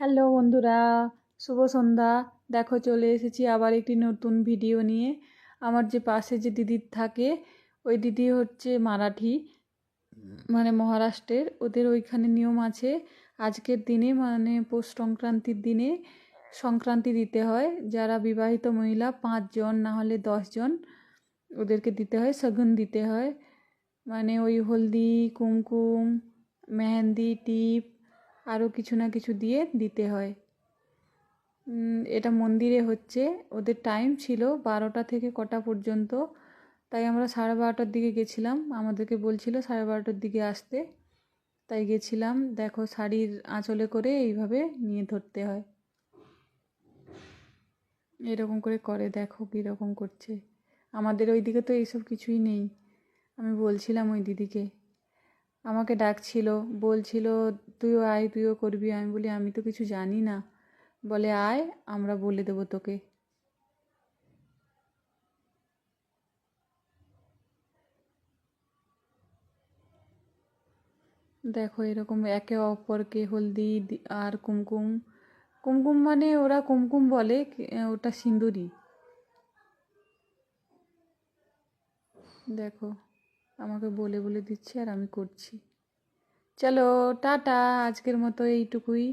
Hello বন্ধুরা, শুভ সন্ধ্যা। দেখো চলে এসেছি আবার একটি নতুন ভিডিও নিয়ে। আমার যে পাশে যে দিদি থাকে, ওই দিদি হচ্ছে মারাঠি মানে মহারাষ্ট্রের। ওদের ওইখানে নিয়ম আছে, আজকের দিনে মানে পৌষ সংক্রান্তির দিনে সংক্রান্তি দিতে হয়। যারা বিবাহিত মহিলা, পাঁচজন না হলে দশজন, ওদেরকে দিতে হয় শগুন দিতে হয়। মানে ওই হলদি, কুমকুম, মেহেন্দি, টিপ আরও কিছু না কিছু দিয়ে দিতে হয়। এটা মন্দিরে হচ্ছে। ওদের টাইম ছিল বারোটা থেকে কটা পর্যন্ত। তাই আমরা সাড়ে বারোটার দিকে গেছিলাম। আমাদেরকে বলছিল সাড়ে বারোটার দিকে আসতে। তাই গেছিলাম। দেখো শাড়ির আঁচলে করে এইভাবে নিয়ে ধরতে হয়। এরকম করে করে। দেখো কীরকম করছে। আমাদের ওইদিকে তো এইসব কিছুই নেই। আমি বলছিলাম ওই দিদিকে। আমাকে ডাকছিল, বলছিল, তুইও আয়, তুইও করবি? আমি বলি, আমি তো কিছু জানি না। বলে, আয়, আমরা বলে দেবো তোকে। দেখো, এরকম একে অপরকে হলদি আর কুমকুম। কুমকুম মানে ওরা কুমকুম বলে ওটা সিঁদুরি দেখো আমাকে বলে বলে দিচ্ছে আর আমি করছি। চলো টাটা আজকের মতো এইটুকুই।